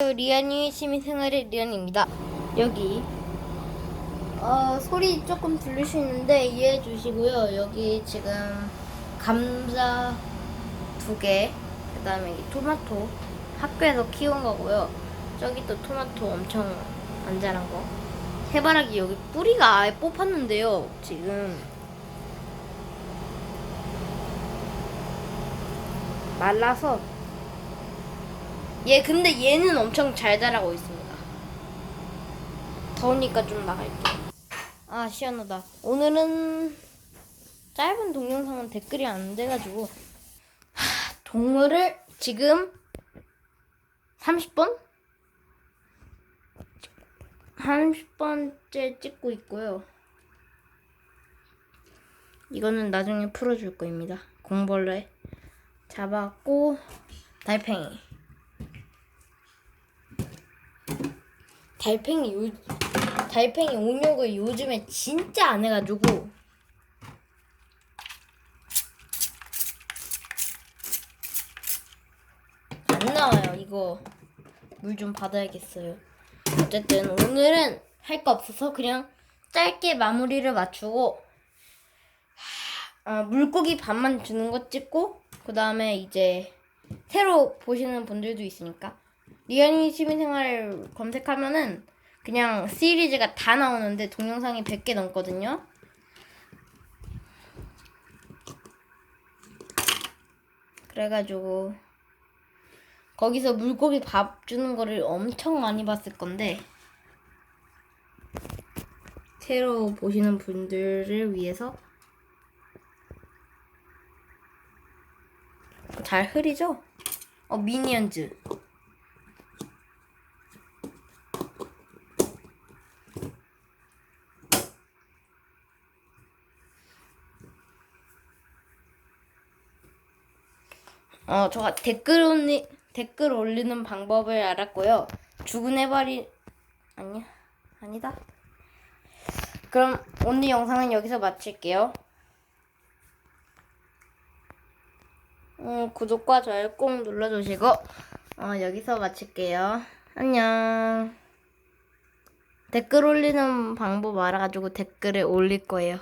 리안이 시민생활의 리안입니다. 여기 어, 소리 조금 있는데 이해해 주시고요. 여기 지금 감자 두 개, 그다음에 이 토마토 학교에서 키운 거고요. 저기 또 토마토 엄청 안 자란 거. 해바라기 여기 뿌리가 아예 뽑혔는데요. 지금 말라서 얘 근데 얘는 엄청 잘 자라고 있습니다. 더우니까 좀 나갈게요. 아 시원하다. 오늘은 짧은 동영상은 댓글이 안 돼가지고 하, 동물을 지금 30번? 30번째 찍고 있고요. 이거는 나중에 풀어줄 거입니다. 공벌레 잡았고 달팽이 달팽이 요 달팽이 온욕을 요즘에 진짜 안 해가지고. 안 나와요 이거. 물 좀 받아야겠어요. 어쨌든 오늘은 할 거 없어서 그냥 짧게 마무리를 맞추고 아, 물고기 밥만 주는 거 찍고 그 다음에 이제 새로 보시는 분들도 있으니까 리안이 시민생활 검색하면은 그냥 시리즈가 다 나오는데 동영상이 100개 넘거든요. 그래가지고 거기서 물고기 밥 주는 거를 엄청 많이 봤을 건데 새로 보시는 분들을 위해서 잘 흐리죠? 어 미니언즈 어, 저가 댓글 올리, 댓글 올리는 방법을 알았고요. 죽은 해바리, 아니야, 아니다. 그럼 오늘 영상은 여기서 마칠게요. 음, 구독과 좋아요 꼭 눌러주시고, 어, 여기서 마칠게요. 안녕. 댓글 올리는 방법 알아가지고 댓글을 올릴 거예요.